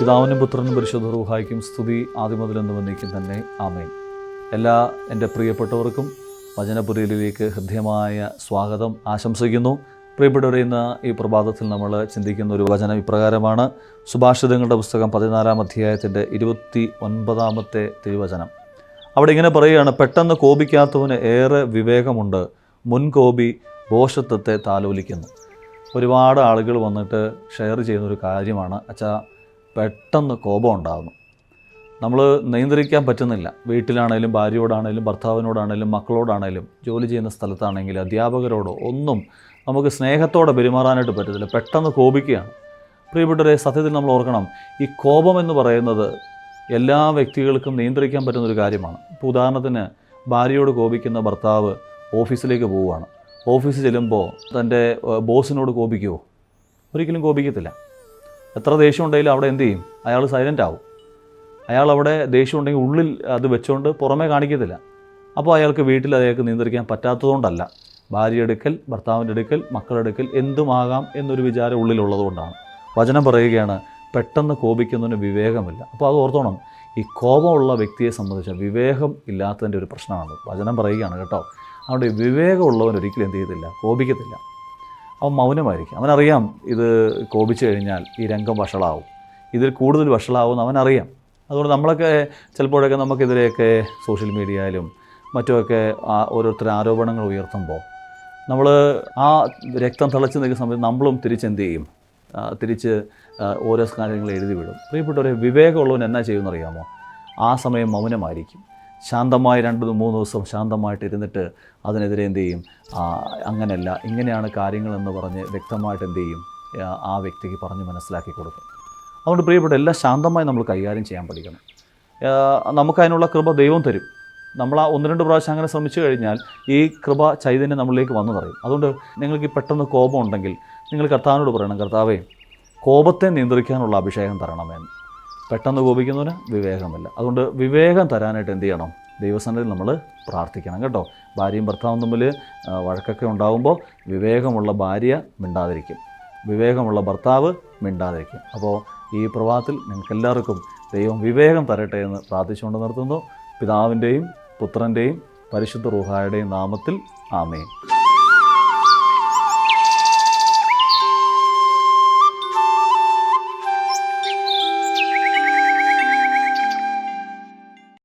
പിതാവിനും പുത്രനും പരിശുദ്ധ റൂഹായിക്കും സ്തുതി. ആദ്യം മുതലെന്ന് വന്നേക്കും തന്നെ. ആമേൻ. എല്ലാ എന്റെ പ്രിയപ്പെട്ടവർക്കും വചനപുരയിലേക്ക് ഹൃദ്യമായ സ്വാഗതം. ആശംസിക്കുന്നു. പ്രിയപ്പെട്ടവരെ ഇന്ന് ഈ പ്രഭാതത്തിൽ നമ്മൾ ചിന്തിക്കുന്ന ഒരു വചനം ഇപ്രകാരമാണ്. സുഭാഷിതങ്ങളുടെ പുസ്തകം പതിനാലാം അധ്യായത്തിന്റെ ഇരുപത്തി ഒൻപതാമത്തെ തിരുവചനം. അവിടെ ഇങ്ങനെ പറയുകയാണ് പെട്ടെന്ന് കോപിക്കാത്തവന് ഏറെ വിവേകമുണ്ട്. മുൻകോപി ഭോഷത്വത്തെ താലോലിക്കുന്നു. ഒരുപാട് ആളുകൾ വന്നിട്ട് ഷെയർ ചെയ്യുന്ന ഒരു കാര്യമാണ്. അച്ഛാ പെട്ടെന്ന് കോപം ഉണ്ടാകുന്നു നമ്മൾ നിയന്ത്രിക്കാൻ പറ്റുന്നില്ല. വീട്ടിലാണേലും ഭാര്യയോടാണേലും ഭർത്താവിനോടാണേലും മക്കളോടാണേലും ജോലി ചെയ്യുന്ന സ്ഥലത്താണെങ്കിലും അധ്യാപകരോടോ ഒന്നും നമുക്ക് സ്നേഹത്തോടെ പെരുമാറാനായിട്ട് പറ്റത്തില്ല. പെട്ടെന്ന് കോപിക്കുകയാണ്. പ്രിയപ്പെട്ടവരെ സത്യത്തിൽ നമ്മൾ ഓർക്കണം ഈ കോപം എന്ന് പറയുന്നത് എല്ലാ വ്യക്തികൾക്കും നിയന്ത്രിക്കാൻ പറ്റുന്ന ഒരു കാര്യമാണ്. ഇപ്പോൾ ഉദാഹരണത്തിന് ഭാര്യയോട് കോപിക്കുന്ന ഭർത്താവ് ഓഫീസിലേക്ക് പോവുകയാണ്. ഓഫീസ് ചെല്ലുമ്പോൾ തന്റെ ബോസിനോട് കോപിക്കുമോ ഒരിക്കലും കോപിക്കത്തില്ല. എത്ര ദേഷ്യം ഉണ്ടെങ്കിലും അവിടെ എന്ത് ചെയ്യും? അയാൾ സൈലന്റ് ആവും. അയാൾ അവിടെ ദേഷ്യം ഉണ്ടെങ്കിൽ ഉള്ളിൽ അത് വെച്ചുകൊണ്ട് പുറമേ കാണിക്കത്തില്ല. അപ്പോൾ അയാൾക്ക് വീട്ടിൽ അയാൾക്ക് നിയന്ത്രിക്കാൻ പറ്റാത്തതുകൊണ്ടല്ല. ഭാര്യ എടുക്കൽ ഭർത്താവിന്റെ എടുക്കൽ മക്കളെടുക്കൽ എന്തുമാകാം എന്നൊരു വിചാരം ഉള്ളിലുള്ളതുകൊണ്ടാണ്. വചനം പറയുകയാണ് പെട്ടെന്ന് കോപിക്കുന്നതിന് വിവേകമില്ല. അപ്പോൾ അത് ഓർത്തോണം. ഈ കോപമുള്ള വ്യക്തിയെ സംബന്ധിച്ച് വിവേകം ഇല്ലാത്തതിന്റെ ഒരു പ്രശ്നമാണ്. വചനം പറയുകയാണ് കേട്ടോ. അവിടെ വിവേകമുള്ളവൻ ഒരിക്കലും എന്ത് ചെയ്യത്തില്ല കോപിക്കത്തില്ല. അവൻ മൗനമായിരിക്കും. അവനറിയാം ഇത് കോപിച്ചു കഴിഞ്ഞാൽ ഈ രംഗം വഷളാവും. ഇതിൽ കൂടുതൽ വഷളാവും അവനറിയാം. അതുകൊണ്ട് നമ്മളൊക്കെ ചിലപ്പോഴൊക്കെ നമുക്കെതിരെയൊക്കെ സോഷ്യൽ മീഡിയയിലും മറ്റുമൊക്കെ ഓരോരുത്തർ ആരോപണങ്ങൾ ഉയർത്തുമ്പോൾ നമ്മൾ ആ രക്തം തിളച്ച് നിൽക്കുന്ന സമയത്ത് നമ്മളും തിരിച്ചെന്ത് ചെയ്യും തിരിച്ച് ഓരോ കാര്യങ്ങൾ എഴുതി വിടും പ്രിയപ്പെട്ടവരെ വിവേകമുള്ളവൻ എന്നാ ചെയ്യുമെന്നറിയാമോ? ആ സമയം മൗനമായിരിക്കും. ശാന്തമായി രണ്ട് മൂന്ന് ദിവസം ശാന്തമായിട്ട് ഇരുന്നിട്ട് അതിനെതിരെ എന്ത് ചെയ്യും? അങ്ങനെയല്ല ഇങ്ങനെയാണ് കാര്യങ്ങളെന്ന് പറഞ്ഞ് വ്യക്തമായിട്ട് എന്ത് ചെയ്യും? ആ, വ്യക്തിക്ക് പറഞ്ഞ് മനസ്സിലാക്കി കൊടുക്കും. അതുകൊണ്ട് പ്രിയപ്പെട്ട എല്ലാം ശാന്തമായി നമ്മൾ കൈകാര്യം ചെയ്യാൻ പഠിക്കണം. നമുക്കതിനുള്ള കൃപ ദൈവം തരും. നമ്മൾ ആ ഒന്ന് രണ്ട് പ്രാവശ്യം അങ്ങനെ ശ്രമിച്ചു കഴിഞ്ഞാൽ ഈ കൃപ ചൈതന്യം നമ്മളിലേക്ക് വന്നു പറയും അതുകൊണ്ട് നിങ്ങൾക്ക് പെട്ടെന്ന് കോപം ഉണ്ടെങ്കിൽ നിങ്ങൾ കർത്താവിനോട് പറയണം കർത്താവേ കോപത്തെ നിയന്ത്രിക്കാനുള്ള അഭിഷേകം തരണമെന്ന്. പെട്ടെന്ന് കോപിക്കുന്നവന് വിവേകമില്ല. അതുകൊണ്ട് വിവേകം തരാനായിട്ട് എന്ത് ചെയ്യണം? ദൈവസന്നിധിയിൽ നമ്മൾ പ്രാർത്ഥിക്കണം കേട്ടോ. ഭാര്യയും ഭർത്താവും തമ്മിൽ വഴക്കൊക്കെ ഉണ്ടാകുമ്പോൾ വിവേകമുള്ള ഭാര്യ മിണ്ടാതിരിക്കും. വിവേകമുള്ള ഭർത്താവ് മിണ്ടാതിരിക്കും. അപ്പോൾ ഈ പ്രഭാതത്തിൽ നിങ്ങൾക്ക് എല്ലാവർക്കും ദൈവം വിവേകം തരട്ടെ എന്ന് പ്രാർത്ഥിച്ചുകൊണ്ട് നിർത്തുന്നു. പിതാവിന്റെയും പുത്രന്റെയും പരിശുദ്ധ റുഹായുടെയും നാമത്തിൽ ആമേൻ.